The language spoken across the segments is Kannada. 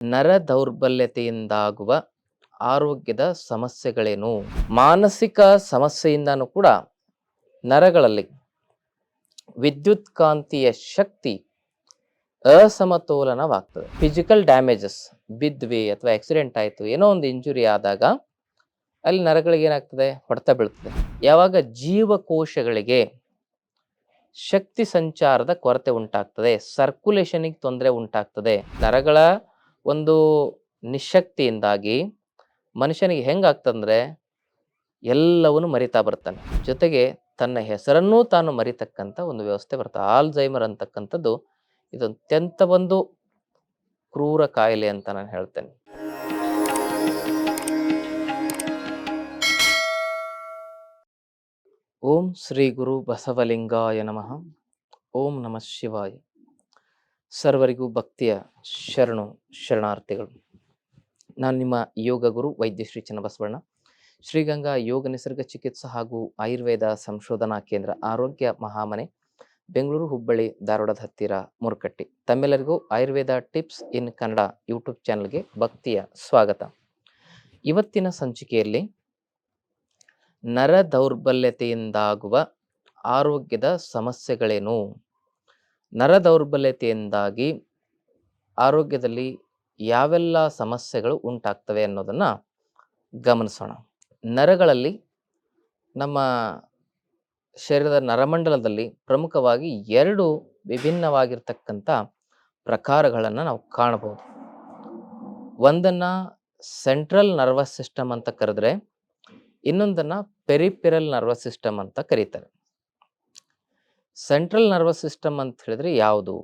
ನರ ದೌರ್ಬಲ್ಯತೆಯಿಂದಾಗುವ ಆರೋಗ್ಯದ ಸಮಸ್ಯೆಗಳೇನು? ಮಾನಸಿಕ ಸಮಸ್ಯೆಯಿಂದನೂ ಕೂಡ ನರಗಳಲ್ಲಿ ವಿದ್ಯುತ್ ಕಾಂತಿಯ ಶಕ್ತಿ ಅಸಮತೋಲನವಾಗ್ತದೆ. ಫಿಸಿಕಲ್ ಡ್ಯಾಮೇಜಸ್ ಬಿದ್ವಿ ಅಥವಾ ಆಕ್ಸಿಡೆಂಟ್ ಆಯಿತು, ಏನೋ ಒಂದು ಇಂಜುರಿ ಆದಾಗ ಅಲ್ಲಿ ನರಗಳಿಗೆ ಏನಾಗ್ತದೆ? ಹೊಡೆತ ಬೀಳ್ತದೆ. ಯಾವಾಗ ಜೀವಕೋಶಗಳಿಗೆ ಶಕ್ತಿ ಸಂಚಾರದ ಕೊರತೆ ಉಂಟಾಗ್ತದೆ ಸರ್ಕ್ಯುಲೇಷನಿಗೆ ತೊಂದರೆ ಉಂಟಾಗ್ತದೆ, ನರಗಳ ಒಂದು ನಿಶಕ್ತಿಯಿಂದಾಗಿ ಮನುಷ್ಯನಿಗೆ ಹೆಂಗಾಗ್ತಂದ್ರೆ ಎಲ್ಲವನ್ನು ಮರಿತಾ ಬರ್ತಾನೆ. ಜೊತೆಗೆ ತನ್ನ ಹೆಸರನ್ನೂ ತಾನು ಮರಿತಕ್ಕಂಥ ಒಂದು ವ್ಯವಸ್ಥೆ ಬರ್ತದೆ ಆಲ್ಝೈಮರ್ ಅಂತಕ್ಕಂಥದ್ದು ಇದು ಅತ್ಯಂತ ಒಂದು ಕ್ರೂರ ಕಾಯಿಲೆ ಅಂತ ನಾನು ಹೇಳ್ತೇನೆ. ಓಂ ಶ್ರೀ ಗುರು ಬಸವಲಿಂಗಾಯ ನಮಃ. ಓಂ ನಮಃ ಶಿವಾಯ. ಸರ್ವರಿಗೂ ಭಕ್ತಿಯ ಶರಣು, ಶರಣಾರ್ಥಿಗಳು. ನಾನು ನಿಮ್ಮ ಯೋಗ ಗುರು ವೈದ್ಯ ಶ್ರೀ ಚನ್ನಬಸವಣ್ಣ. ಶ್ರೀಗಂಗಾ ಯೋಗ ನಿಸರ್ಗ ಚಿಕಿತ್ಸಾ ಹಾಗೂ ಆಯುರ್ವೇದ ಸಂಶೋಧನಾ ಕೇಂದ್ರ ಆರೋಗ್ಯ ಮಹಾಮನೆ, ಬೆಂಗಳೂರು ಹುಬ್ಬಳ್ಳಿ, ಧಾರವಾಡದ ಹತ್ತಿರ ಮುರುಕಟ್ಟಿ. ತಮ್ಮೆಲ್ಲರಿಗೂ Ayurveda tips in Kannada YouTube ಚಾನಲ್ಗೆ ಭಕ್ತಿಯ ಸ್ವಾಗತ. ಇವತ್ತಿನ ಸಂಚಿಕೆಯಲ್ಲಿ ನರ ದೌರ್ಬಲ್ಯತೆಯಿಂದಾಗುವ ಆರೋಗ್ಯದ ಸಮಸ್ಯೆಗಳೇನು? ನರ ದೌರ್ಬಲ್ಯತೆಯಿಂದಾಗಿ ಆರೋಗ್ಯದಲ್ಲಿ ಯಾವೆಲ್ಲ ಸಮಸ್ಯೆಗಳು ಉಂಟಾಗ್ತವೆ ಅನ್ನೋದನ್ನು ಗಮನಿಸೋಣ. ನರಗಳಲ್ಲಿ ನಮ್ಮ ಶರೀರದ ನರಮಂಡಲದಲ್ಲಿ ಪ್ರಮುಖವಾಗಿ ಎರಡು ವಿಭಿನ್ನವಾಗಿರ್ತಕ್ಕಂಥ ಪ್ರಕಾರಗಳನ್ನು ನಾವು ಕಾಣಬಹುದು. ಒಂದನ್ನು ಸೆಂಟ್ರಲ್ ನರ್ವಸ್ ಸಿಸ್ಟಮ್ ಅಂತ ಕರೆದ್ರೆ, ಇನ್ನೊಂದನ್ನು ಪೆರಿಪೆರಲ್ ನರ್ವಸ್ ಸಿಸ್ಟಮ್ ಅಂತ ಕರೀತಾರೆ. ಸೆಂಟ್ರಲ್ ನರ್ವಸ್ ಸಿಸ್ಟಮ್ ಅಂತ ಹೇಳಿದ್ರೆ ಯಾವುದು?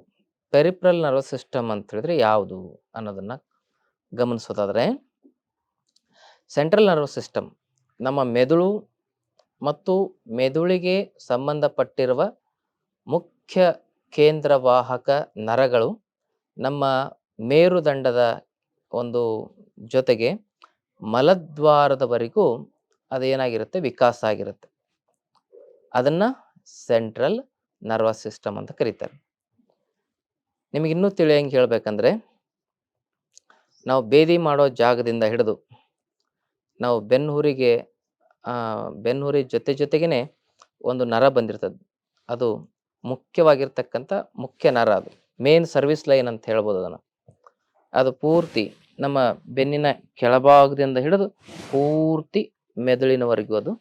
ಪೆರಿಪ್ರಲ್ ನರ್ವಸ್ ಸಿಸ್ಟಮ್ ಅಂತ ಹೇಳಿದ್ರೆ ಯಾವುದು ಅನ್ನೋದನ್ನ ಗಮನಿಸೋದಾದ್ರೆ ಸೆಂಟ್ರಲ್ ನರ್ವಸ್ ಸಿಸ್ಟಮ್ ನಮ್ಮ ಮೆದುಳು ಮತ್ತು ಮೆದುಳಿಗೆ ಸಂಬಂಧಪಟ್ಟಿರುವ ಮುಖ್ಯ ಕೇಂದ್ರವಾಹಕ ನರಗಳು ನಮ್ಮ ಮೇರುದಂಡದ ಒಂದು ಜೊತೆಗೆ ಮಲದ್ವಾರದವರೆಗೂ ಅದೇನಾಗಿರುತ್ತೆ? ವಿಕಾಸ ಆಗಿರುತ್ತೆ. ಅದನ್ನ ಸೆಂಟ್ರಲ್ ನರ್ವಸ್ ಸಿಸ್ಟಮ್ ಅಂತ ಕರೀತಾರೆ. ನಿಮಗೆ ಇನ್ನೂ ತಿಳಿಯಂಗೆ ಹೇಳ್ಬೇಕಂದ್ರೆ, ನಾವು ಬೇದಿ ಮಾಡೋ ಜಾಗದಿಂದ ಹಿಡಿದು, ನಾವು ಬೆನ್ನುಹುರಿಗೆ ಬೆನ್ನುಹುರಿ ಜೊತೆ ಜೊತೆಗೇನೆ ಒಂದು ನರ ಬಂದಿರ್ತದೆ. ಅದು ಮುಖ್ಯವಾಗಿರ್ತಕ್ಕಂಥ ಮುಖ್ಯ ನರ ಅದು. ಮೇನ್ ಸರ್ವಿಸ್ ಲೈನ್ ಅಂತ ಹೇಳ್ಬೋದು ಅದನ್ನು. ಅದು ಪೂರ್ತಿ ನಮ್ಮ ಬೆನ್ನಿನ ಕೆಳಭಾಗದಿಂದ ಹಿಡಿದು ಪೂರ್ತಿ ಮೆದುಳಿನವರೆಗೂ ಅದು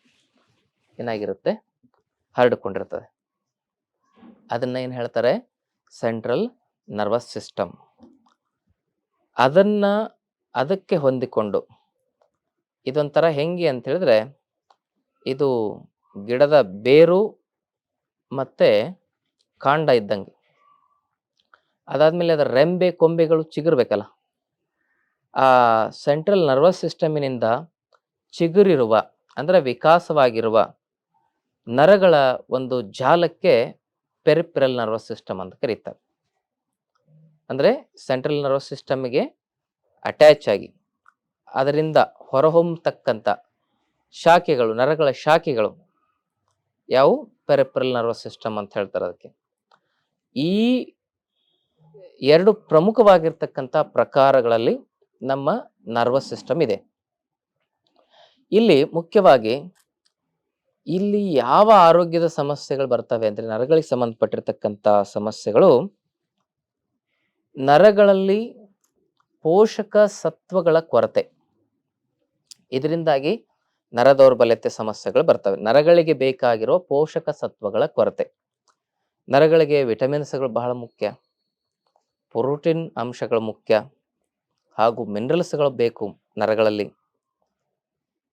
ಏನಾಗಿರುತ್ತೆ? ಹರಡಿಕೊಂಡಿರ್ತದೆ. ಅದನ್ನ ಏನು ಹೇಳ್ತಾರೆ? ಸೆಂಟ್ರಲ್ ನರ್ವಸ್ ಸಿಸ್ಟಮ್ ಅದನ್ನ ಅದಕ್ಕೆ ಹೊಂದಿಕೊಂಡು, ಇದೊಂಥರ ಹೆಂಗೆ ಅಂತ ಹೇಳಿದ್ರೆ, ಇದು ಗಿಡದ ಬೇರು ಮತ್ತೆ ಕಾಂಡ ಇದ್ದಂಗೆ. ಅದಾದ್ಮೇಲೆ ಅದರ ರೆಂಬೆ ಕೊಂಬೆಗಳು ಚಿಗುರ್ಬೇಕಲ್ಲ, ಆ ಸೆಂಟ್ರಲ್ ನರ್ವಸ್ ಸಿಸ್ಟಮಿನಿಂದ ಚಿಗುರಿರುವ, ಅಂದ್ರೆ ವಿಕಾಸವಾಗಿರುವ ನರಗಳ ಒಂದು ಜಾಲಕ್ಕೆ ಪೆರಿಪಿರಲ್ ನರ್ವಸ್ ಸಿಸ್ಟಮ್ ಅಂತ ಕರೀತಾರೆ. ಅಂದರೆ ಸೆಂಟ್ರಲ್ ನರ್ವಸ್ ಸಿಸ್ಟಮ್ಗೆ ಅಟ್ಯಾಚ್ ಆಗಿ, ಅದರಿಂದ ಹೊರಹೊಮ್ಮತಕ್ಕಂಥ ಶಾಖೆಗಳು, ನರಗಳ ಶಾಖೆಗಳು ಯಾವು? ಪೆರಿಪರಲ್ ನರ್ವಸ್ ಸಿಸ್ಟಮ್ ಅಂತ ಹೇಳ್ತಾರೆ ಅದಕ್ಕೆ. ಈ ಎರಡು ಪ್ರಮುಖವಾಗಿರ್ತಕ್ಕಂಥ ಪ್ರಕಾರಗಳಲ್ಲಿ ನಮ್ಮ ನರ್ವಸ್ ಸಿಸ್ಟಮ್ ಇದೆ. ಇಲ್ಲಿ ಮುಖ್ಯವಾಗಿ ಇಲ್ಲಿ ಯಾವ ಆರೋಗ್ಯದ ಸಮಸ್ಯೆಗಳು ಬರ್ತವೆ ಅಂದ್ರೆ ನರಗಳಿಗೆ ಸಂಬಂಧಪಟ್ಟಿರ್ತಕ್ಕಂಥ ಸಮಸ್ಯೆಗಳು ನರಗಳಲ್ಲಿ ಪೋಷಕ ಸತ್ವಗಳ ಕೊರತೆ. ಇದರಿಂದಾಗಿ ನರ ದೌರ್ಬಲ್ಯತೆ ಸಮಸ್ಯೆಗಳು ಬರ್ತವೆ. ನರಗಳಿಗೆ ಬೇಕಾಗಿರೋ ಪೋಷಕ ಸತ್ವಗಳ ಕೊರತೆ. ನರಗಳಿಗೆ ವಿಟಮಿನ್ಸ್ಗಳು ಬಹಳ ಮುಖ್ಯ. ಪ್ರೋಟೀನ್ ಅಂಶಗಳು ಮುಖ್ಯ. ಹಾಗೂ ಮಿನರಲ್ಸ್ಗಳು ಬೇಕು ನರಗಳಲ್ಲಿ.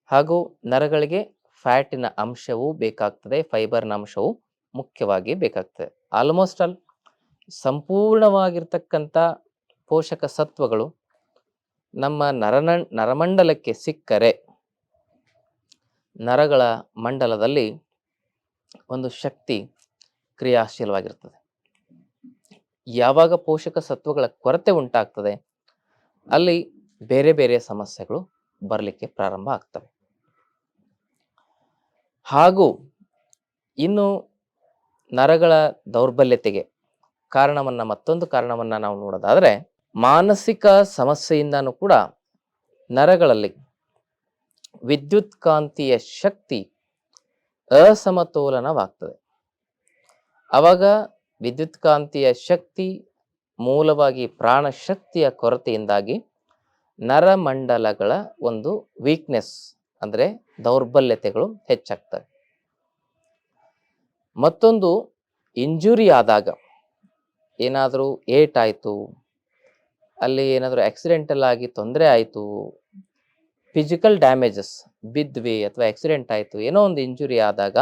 ಹಾಗೂ ನರಗಳಿಗೆ ಫ್ಯಾಟಿನ ಅಂಶವು ಬೇಕಾಗ್ತದೆ, ಫೈಬರ್ನ ಅಂಶವು ಮುಖ್ಯವಾಗಿ ಬೇಕಾಗ್ತದೆ. ಆಲ್ಮೋಸ್ಟ್ ಆಲ್ ಸಂಪೂರ್ಣವಾಗಿರ್ತಕ್ಕಂಥ ಪೋಷಕ ಸತ್ವಗಳು ನಮ್ಮ ನರನ, ನರಮಂಡಲಕ್ಕೆ ಸಿಕ್ಕರೆ ನರಗಳ ಮಂಡಲದಲ್ಲಿ ಒಂದು ಶಕ್ತಿ ಕ್ರಿಯಾಶೀಲವಾಗಿರ್ತದೆ. ಯಾವಾಗ ಪೋಷಕ ಸತ್ವಗಳ ಕೊರತೆ ಉಂಟಾಗ್ತದೆ, ಅಲ್ಲಿ ಬೇರೆ ಬೇರೆ ಸಮಸ್ಯೆಗಳು ಬರಲಿಕ್ಕೆ ಪ್ರಾರಂಭ ಆಗ್ತವೆ. ಹಾಗೂ ಇನ್ನು ನರಗಳ ದೌರ್ಬಲ್ಯತೆಗೆ ಕಾರಣವನ್ನು, ಮತ್ತೊಂದು ಕಾರಣವನ್ನು ನಾವು ನೋಡೋದಾದರೆ ಮಾನಸಿಕ ಸಮಸ್ಯೆಯಿಂದನೂ ಕೂಡ ನರಗಳಲ್ಲಿ ವಿದ್ಯುತ್ಕಾಂತೀಯ ಶಕ್ತಿ ಅಸಮತೋಲನವಾಗ್ತದೆ. ಆವಾಗ ವಿದ್ಯುತ್ಕಾಂತೀಯ ಶಕ್ತಿ ಮೂಲವಾಗಿ ಪ್ರಾಣಶಕ್ತಿಯ ಕೊರತೆಯಿಂದಾಗಿ ನರಮಂಡಲಗಳ ಒಂದು ವೀಕ್ನೆಸ್ ಅಂದ್ರೆ ದೌರ್ಬಲ್ಯತೆಗಳು ಹೆಚ್ಚಾಗ್ತವೆ. ಮತ್ತೊಂದು ಇಂಜುರಿ ಆದಾಗ ಏನಾದರೂ ಏಟ್ ಆಯಿತು, ಅಲ್ಲಿ ಏನಾದರೂ ಆಕ್ಸಿಡೆಂಟಲ್ ಆಗಿ ತೊಂದರೆ ಆಯಿತು ಫಿಸಿಕಲ್ ಡ್ಯಾಮೇಜಸ್ ಬಿದ್ವಿ ಅಥವಾ ಆಕ್ಸಿಡೆಂಟ್ ಆಯಿತು, ಏನೋ ಒಂದು ಇಂಜುರಿ ಆದಾಗ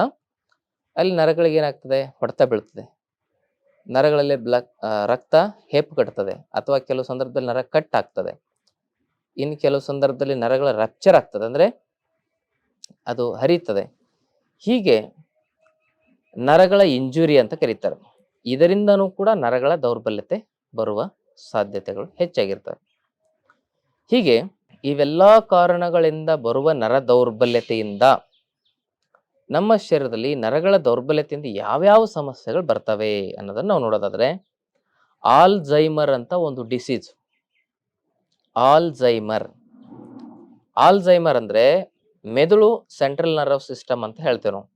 ಅಲ್ಲಿ ನರಗಳಿಗೆ ಏನಾಗ್ತದೆ? ಹೊಡೆತ ಬೀಳ್ತದೆ. ನರಗಳಲ್ಲಿ ಬ್ಲಕ್ ರಕ್ತ ಹೇಪು ಕಟ್ತದೆ ಅಥವಾ ಕೆಲವು ಸಂದರ್ಭದಲ್ಲಿ ನರ ಕಟ್ ಆಗ್ತದೆ. ಇನ್ನು ಕೆಲವು ಸಂದರ್ಭದಲ್ಲಿ ನರಗಳ ರಪ್ಚರ್ ಆಗ್ತದೆ. ಅಂದ್ರೆ ಅದು ಹರಿಯುತ್ತದೆ. ಹೀಗೆ ನರಗಳ ಇಂಜುರಿ ಅಂತ ಕರೀತಾರೆ. ಇದರಿಂದನೂ ಕೂಡ ನರಗಳ ದೌರ್ಬಲ್ಯತೆ ಬರುವ ಸಾಧ್ಯತೆಗಳು ಹೆಚ್ಚಾಗಿರ್ತವೆ. ಹೀಗೆ ಇವೆಲ್ಲ ಕಾರಣಗಳಿಂದ ಬರುವ ನರ ದೌರ್ಬಲ್ಯತೆಯಿಂದ ನಮ್ಮ ಶರೀರದಲ್ಲಿ ನರಗಳ ದೌರ್ಬಲ್ಯತೆಯಿಂದ ಯಾವ್ಯಾವ ಸಮಸ್ಯೆಗಳು ಬರ್ತವೆ ಅನ್ನೋದನ್ನ ನಾವು ನೋಡೋದಾದ್ರೆ ಆಲ್ಝೈಮರ್ ಅಂತ ಒಂದು ಡಿಸೀಸ್ ಆಲ್ಝೈಮರ್ ಆಲ್ಝೈಮರ್ ಅಂದ್ರೆ ಮೆದುಳು ಸೆಂಟ್ರಲ್ ನರ್ವಸ್ ಸಿಸ್ಟಮ್ ಅಂತ ಹೇಳ್ತೇವೆ ನಾವು.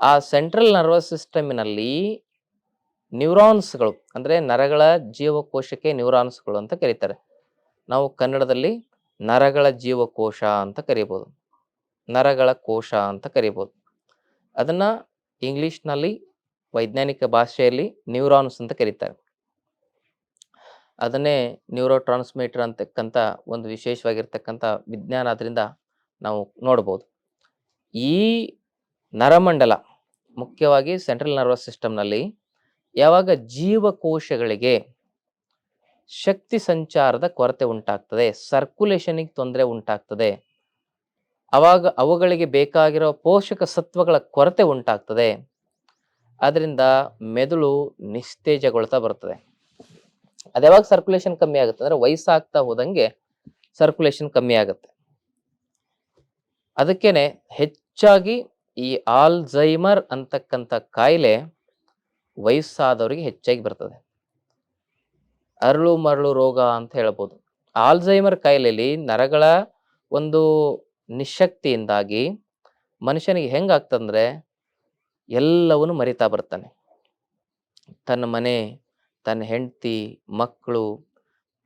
ಆ ಸೆಂಟ್ರಲ್ ನರ್ವಸ್ ಸಿಸ್ಟಮಿನಲ್ಲಿ ನ್ಯೂರಾನ್ಸ್ಗಳು ಅಂದರೆ ನರಗಳ ಜೀವಕೋಶಕ್ಕೆ ನ್ಯೂರಾನ್ಸ್ಗಳು ಅಂತ ಕರೀತಾರೆ. ನಾವು ಕನ್ನಡದಲ್ಲಿ ನರಗಳ ಜೀವಕೋಶ ಅಂತ ಕರಿಬೋದು. ನರಗಳ ಕೋಶ ಅಂತ ಕರಿಬೋದು. ಅದನ್ನು ಇಂಗ್ಲೀಷ್ನಲ್ಲಿ ವೈಜ್ಞಾನಿಕ ಭಾಷೆಯಲ್ಲಿ ನ್ಯೂರಾನ್ಸ್ ಅಂತ ಕರೀತಾರೆ. ಅದನ್ನೇ ನ್ಯೂರೋ ಟ್ರಾನ್ಸ್ಮಿಟರ್ ಅಂತಕ್ಕಂಥ ಒಂದು ವಿಶೇಷವಾಗಿರ್ತಕ್ಕಂಥ ವಿಜ್ಞಾನ ಅದರಿಂದ ನಾವು ನೋಡ್ಬೋದು. ಈ ನರಮಂಡಲ, ಮುಖ್ಯವಾಗಿ ಸೆಂಟ್ರಲ್ ನರ್ವಸ್ ಸಿಸ್ಟಮ್ನಲ್ಲಿ ಯಾವಾಗ ಜೀವಕೋಶಗಳಿಗೆ ಶಕ್ತಿ ಸಂಚಾರದ ಕೊರತೆ ಉಂಟಾಗ್ತದೆ ಸರ್ಕ್ಯುಲೇಷನಿಗೆ ತೊಂದರೆ ಉಂಟಾಗ್ತದೆ, ಅವಾಗ ಅವುಗಳಿಗೆ ಬೇಕಾಗಿರೋ ಪೋಷಕ ಸತ್ವಗಳ ಕೊರತೆ ಉಂಟಾಗ್ತದೆ, ಅದರಿಂದ ಮೆದುಳು ನಿಸ್ತೇಜಗೊಳ್ತಾ ಬರ್ತದೆ ಅದು ಯಾವಾಗ ಸರ್ಕ್ಯುಲೇಷನ್ ಕಮ್ಮಿ ಆಗುತ್ತೆ ಅಂದರೆ ವಯಸ್ಸಾಗ್ತಾ ಹೋದಂಗೆ ಸರ್ಕ್ಯುಲೇಷನ್ ಕಮ್ಮಿ ಆಗುತ್ತೆ. ಅದಕ್ಕೇನೆ ಹೆಚ್ಚಾಗಿ ಈ ಆಲ್ಝೈಮರ್ ಅಂತಕ್ಕಂಥ ಕಾಯಿಲೆ ವಯಸ್ಸಾದವರಿಗೆ ಹೆಚ್ಚಾಗಿ ಬರ್ತದೆ. ಅರಳು ಮರಳು ರೋಗ ಅಂತ ಹೇಳ್ಬೋದು. ಆಲ್ಝೈಮರ್ ಕಾಯಿಲೆಯಲ್ಲಿ ನರಗಳ ಒಂದು ನಿಶಕ್ತಿಯಿಂದಾಗಿ ಮನುಷ್ಯನಿಗೆ ಹೆಂಗಾಗ್ತಂದ್ರೆ ಎಲ್ಲವನ್ನು ಮರಿತಾ ಬರ್ತಾನೆ. ತನ್ನ ಮನೆ, ತನ್ನ ಹೆಂಡತಿ, ಮಕ್ಕಳು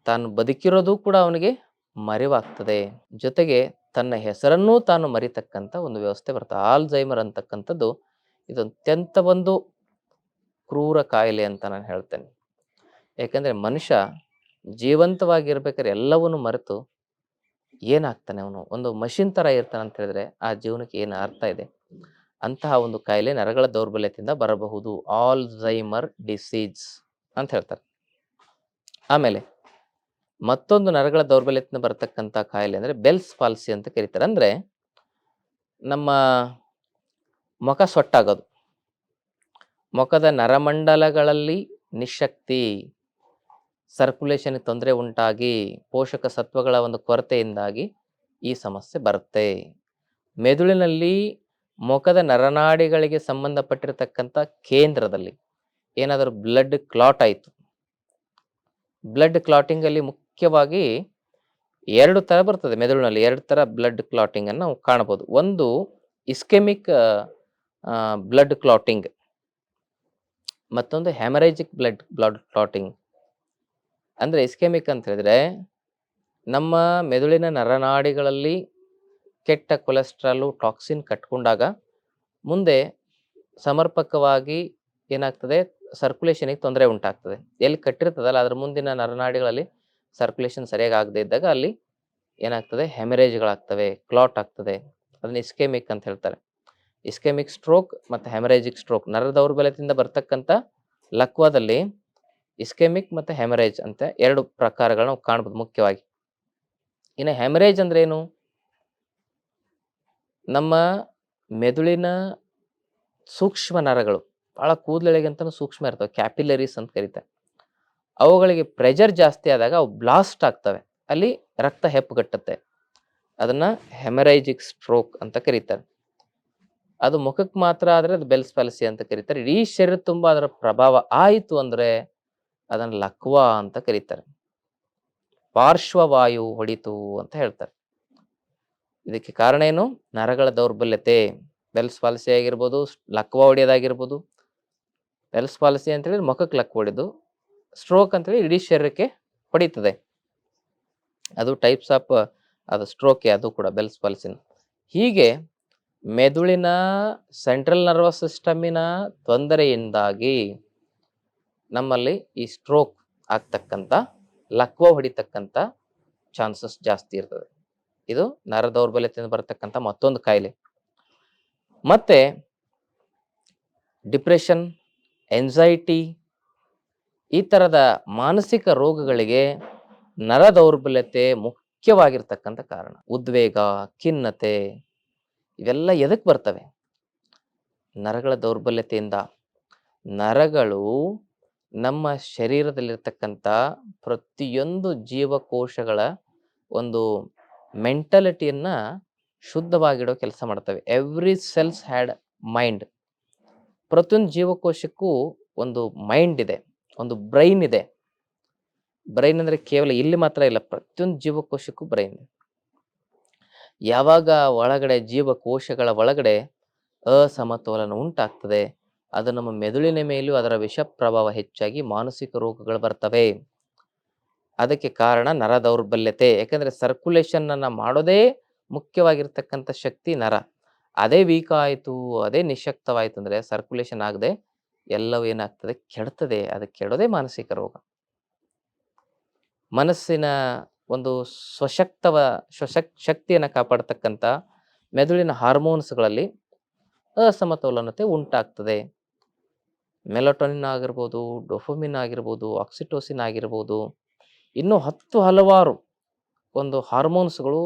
ತಾನು ಬದುಕಿರೋದು ಕೂಡ ಅವನಿಗೆ ಮರೆವಾಗ್ತದೆ. ಜೊತೆಗೆ ತನ್ನ ಹೆಸರನ್ನೂ ತಾನು ಮರಿತಕ್ಕಂಥ ಒಂದು ವ್ಯವಸ್ಥೆ ಬರ್ತದೆ. ಆಲ್ಝೈಮರ್ ಅಂತಕ್ಕಂಥದ್ದು ಇದು ಅತ್ಯಂತ ಒಂದು ಕ್ರೂರ ಕಾಯಿಲೆ ಅಂತ ನಾನು ಹೇಳ್ತೇನೆ. ಯಾಕಂದ್ರೆ ಮನುಷ್ಯ ಜೀವಂತವಾಗಿರ್ಬೇಕಾದ್ರೆ ಎಲ್ಲವನ್ನು ಮರೆತು ಏನಾಗ್ತಾನೆ ಅವನು? ಒಂದು ಮಷಿನ್ ಥರ ಇರ್ತಾನೆ ಅಂತ ಹೇಳಿದ್ರೆ ಆ ಜೀವನಕ್ಕೆ ಏನು ಅರ್ಥ ಇದೆ? ಅಂತಹ ಒಂದು ಕಾಯಿಲೆ ನರಗಳ ದೌರ್ಬಲ್ಯದಿಂದ ಬರಬಹುದು. ಆಲ್ಝೈಮರ್ ಡಿಸೀಸ್ ಅಂತ ಹೇಳ್ತಾರೆ. ಆಮೇಲೆ ಮತ್ತೊಂದು ನರಗಳ ದೌರ್ಬಲ್ಯದಿಂದ ಬರತಕ್ಕಂಥ ಕಾಯಿಲೆ ಅಂದರೆ ಬೆಲ್ಸ್ ಪಾಲ್ಸಿ ಅಂತ ಕರೀತಾರೆ. ಅಂದರೆ ನಮ್ಮ ಮುಖ ಸೊಟ್ಟಾಗೋದು. ಮುಖದ ನರಮಂಡಲಗಳಲ್ಲಿ ನಿಶಕ್ತಿ ಸರ್ಕ್ಯುಲೇಷನ್ ತೊಂದರೆ ಉಂಟಾಗಿ ಪೋಷಕ ಸತ್ವಗಳ ಒಂದು ಕೊರತೆಯಿಂದಾಗಿ ಈ ಸಮಸ್ಯೆ ಬರುತ್ತೆ. ಮೆದುಳಿನಲ್ಲಿ ಮುಖದ ನರನಾಡಿಗಳಿಗೆ ಸಂಬಂಧಪಟ್ಟಿರತಕ್ಕಂಥ ಕೇಂದ್ರದಲ್ಲಿ ಏನಾದರೂ ಬ್ಲಡ್ ಕ್ಲಾಟ್ ಆಯಿತು. ಬ್ಲಡ್ ಕ್ಲಾಟಿಂಗ್ ಅಲ್ಲಿ ಮುಖ್ಯವಾಗಿ ಎರಡು ಥರ ಬರ್ತದೆ ಮೆದುಳಿನಲ್ಲಿ, ಎರಡು ಥರ ಬ್ಲಡ್ ಕ್ಲಾಟಿಂಗನ್ನು ನಾವು ಕಾಣಬಹುದು. ಒಂದು ಇಸ್ಕೆಮಿಕ್ ಬ್ಲಡ್ ಕ್ಲಾಟಿಂಗ್ ಮತ್ತೊಂದು ಹ್ಯಾಮರೇಜಿಕ್ ಬ್ಲಡ್ ಬ್ಲಡ್ ಕ್ಲಾಟಿಂಗ್ ಅಂದರೆ ಇಸ್ಕೆಮಿಕ್ ಅಂತ ಹೇಳಿದ್ರೆ ನಮ್ಮ ಮೆದುಳಿನ ನರನಾಡಿಗಳಲ್ಲಿ ಕೆಟ್ಟ ಕೊಲೆಸ್ಟ್ರಾಲು ಟಾಕ್ಸಿನ್ ಕಟ್ಕೊಂಡಾಗ ಮುಂದೆ ಸಮರ್ಪಕವಾಗಿ ಏನಾಗ್ತದೆ ಸರ್ಕ್ಯುಲೇಷನಿಗೆ ತೊಂದರೆ ಉಂಟಾಗ್ತದೆ. ಎಲ್ಲಿ ಕಟ್ಟಿರ್ತದಲ್ಲ, ಅದ್ರ ಮುಂದಿನ ನರನಾಡಿಗಳಲ್ಲಿ ಸರ್ಕ್ಯುಲೇಷನ್ ಸರಿಯಾಗಿ ಆಗದೆ ಇದ್ದಾಗ ಅಲ್ಲಿ ಏನಾಗ್ತದೆ? ಹೆಮರೇಜ್ಗಳಾಗ್ತವೆ ಕ್ಲಾಟ್ ಆಗ್ತದೆ. ಅದನ್ನ ಇಸ್ಕೆಮಿಕ್ ಅಂತ ಹೇಳ್ತಾರೆ. ಇಸ್ಕೆಮಿಕ್ ಸ್ಟ್ರೋಕ್ ಮತ್ತು ಹೆಮರೇಜಿಕ್ ಸ್ಟ್ರೋಕ್ ನರ ದೌರ್ಬಲ್ಯದಿಂದ ಬರ್ತಕ್ಕಂಥ ಲಕ್ವಾದಲ್ಲಿ ಇಸ್ಕೆಮಿಕ್ ಮತ್ತು ಹೆಮರೇಜ್ ಅಂತ ಎರಡು ಪ್ರಕಾರಗಳನ್ನ ನಾವು ಕಾಣ್ಬೋದು ಮುಖ್ಯವಾಗಿ. ಇನ್ನು ಹೆಮರೇಜ್ ಅಂದ್ರೆ ಏನು ನಮ್ಮ ಮೆದುಳಿನ ಸೂಕ್ಷ್ಮ ನರಗಳು. ಬಹಳ ಕೂದಲೆಳೆಗಂತನೂ ಸೂಕ್ಷ್ಮ ಇರ್ತವೆ. ಕ್ಯಾಪಿಲರೀಸ್ ಅಂತ ಕರೀತಾರೆ. ಅವುಗಳಿಗೆ ಪ್ರೆಷರ್ ಜಾಸ್ತಿ ಆದಾಗ ಅವು ಬ್ಲಾಸ್ಟ್ ಆಗ್ತವೆ. ಅಲ್ಲಿ ರಕ್ತ ಹೆಪ್ಪುಗಟ್ಟುತ್ತೆ. ಅದನ್ನ ಹೆಮರೈಜಿಕ್ ಸ್ಟ್ರೋಕ್ ಅಂತ ಕರೀತಾರೆ. ಅದು ಮುಖಕ್ಕೆ ಮಾತ್ರ ಆದರೆ ಅದು ಬೆಲ್ಸ್ ಪ್ಯಾಲಸಿ ಅಂತ ಕರೀತಾರೆ. ಇಡೀ ಶರೀರ ತುಂಬ ಅದರ ಪ್ರಭಾವ ಆಯಿತು ಅಂದರೆ ಅದನ್ನು ಲಕ್ವಾ ಅಂತ ಕರೀತಾರೆ. ಪಾರ್ಶ್ವವಾಯು ಹೊಡಿತು ಅಂತ ಹೇಳ್ತಾರೆ. ಇದಕ್ಕೆ ಕಾರಣ ಏನು? ನರಗಳ ದೌರ್ಬಲ್ಯತೆ. ಬೆಲ್ಸ್ ಪಾಲಿಸಿ ಆಗಿರ್ಬೋದು, ಲಕ್ವ ಹೊಡೆಯೋದಾಗಿರ್ಬೋದು. ಬೆಲ್ಸ್ ಪಾಲಿಸಿ ಅಂತ ಹೇಳಿದ್ರೆ ಮುಖಕ್ಕೆ ಲಕ್ ಹೊಡೆದು ಸ್ಟ್ರೋಕ್ ಅಂತೇಳಿ ಇಡೀ ಶರೀರಕ್ಕೆ ಹೊಡೀತದೆ ಅದು ಟೈಪ್ಸ್ ಆಫ್ ಅದು ಸ್ಟ್ರೋಕೆ ಅದು ಕೂಡ ಬೆಲ್ಸ್ ಪಾಲಿಸಿನ ಹೀಗೆ ಮೆದುಳಿನ ಸೆಂಟ್ರಲ್ ನರ್ವಸ್ ಸಿಸ್ಟಮಿನ ತೊಂದರೆಯಿಂದಾಗಿ ನಮ್ಮಲ್ಲಿ ಈ ಸ್ಟ್ರೋಕ್ ಆಗ್ತಕ್ಕಂಥ, ಲಕ್ವ ಹೊಡಿತಕ್ಕಂಥ ಚಾನ್ಸಸ್ ಜಾಸ್ತಿ ಇರ್ತದೆ. ಇದು ನರ ದೌರ್ಬಲ್ಯದಿಂದ ಬರತಕ್ಕಂಥ ಮತ್ತೊಂದು ಕಾಯಿಲೆ. ಮತ್ತೆ ಡಿಪ್ರೆಷನ್ ಎಂಸೈಟಿ ಈ ಥರದ ಮಾನಸಿಕ ರೋಗಗಳಿಗೆ ನರ ದೌರ್ಬಲ್ಯತೆ ಮುಖ್ಯವಾಗಿರ್ತಕ್ಕಂಥ ಕಾರಣ. ಉದ್ವೇಗ, ಖಿನ್ನತೆ ಇವೆಲ್ಲ ಎದಕ್ಕೆ ಬರ್ತವೆ? ನರಗಳ ದೌರ್ಬಲ್ಯತೆಯಿಂದ. ನರಗಳು ನಮ್ಮ ಶರೀರದಲ್ಲಿರ್ತಕ್ಕಂಥ ಪ್ರತಿಯೊಂದು ಜೀವಕೋಶಗಳ ಒಂದು ಮೆಂಟಾಲಿಟಿಯನ್ನು ಶುದ್ಧವಾಗಿಡೋ ಕೆಲಸ ಮಾಡ್ತವೆ. Every cells had mind. ಪ್ರತಿಯೊಂದು ಜೀವಕೋಶಕ್ಕೂ ಒಂದು ಮೈಂಡ್ ಇದೆ. ಒಂದು ಬ್ರೈನ್ ಇದೆ. ಬ್ರೈನ್ ಅಂದ್ರೆ ಕೇವಲ ಇಲ್ಲಿ ಮಾತ್ರ ಇಲ್ಲ, ಪ್ರತಿಯೊಂದು ಜೀವಕೋಶಕ್ಕೂ ಬ್ರೈನ್ ಯಾವಾಗ ಒಳಗಡೆ ಜೀವಕೋಶಗಳ ಒಳಗಡೆ ಅಸಮತೋಲನ ಉಂಟಾಗ್ತದೆ, ಅದು ನಮ್ಮ ಮೆದುಳಿನ ಮೇಲೂ ಅದರ ವಿಷ ಪ್ರಭಾವ ಹೆಚ್ಚಾಗಿ ಮಾನಸಿಕ ರೋಗಗಳು ಬರ್ತವೆ. ಅದಕ್ಕೆ ಕಾರಣ ನರ ದೌರ್ಬಲ್ಯತೆ, ಯಾಕಂದರೆ ಸರ್ಕ್ಯುಲೇಷನ್ ಅನ್ನ ಮಾಡೋದೇ ಮುಖ್ಯವಾಗಿರ್ತಕ್ಕಂಥ ಶಕ್ತಿ ನರ. ಅದೇ ವೀಕ್ ಆಯಿತು, ಅದೇ ನಿಶಕ್ತವಾಯಿತು ಅಂದ್ರೆ ಸರ್ಕ್ಯುಲೇಷನ್ ಆಗದೆ ಎಲ್ಲವೂ ಏನಾಗ್ತದೆ? ಕೆಡ್ತದೆ. ಅದು ಕೆಡೋದೇ ಮಾನಸಿಕ ರೋಗ. ಮನಸ್ಸಿನ ಒಂದು ಸ್ವಶಕ್ತವ, ಸ್ವಶಕ್, ಶಕ್ತಿಯನ್ನು ಕಾಪಾಡ್ತಕ್ಕಂಥ ಮೆದುಳಿನ ಹಾರ್ಮೋನ್ಸ್ಗಳಲ್ಲಿ ಅಸಮತೋಲನತೆ ಉಂಟಾಗ್ತದೆ. ಮೆಲಟೋನಿನ್ ಆಗಿರ್ಬೋದು ಡೊಫಮಿನ್ ಆಗಿರ್ಬೋದು, ಆಕ್ಸಿಟೋಸಿನ್ ಆಗಿರ್ಬೋದು, ಇನ್ನೂ ಹತ್ತು ಹಲವಾರು ಒಂದು ಹಾರ್ಮೋನ್ಸ್ಗಳು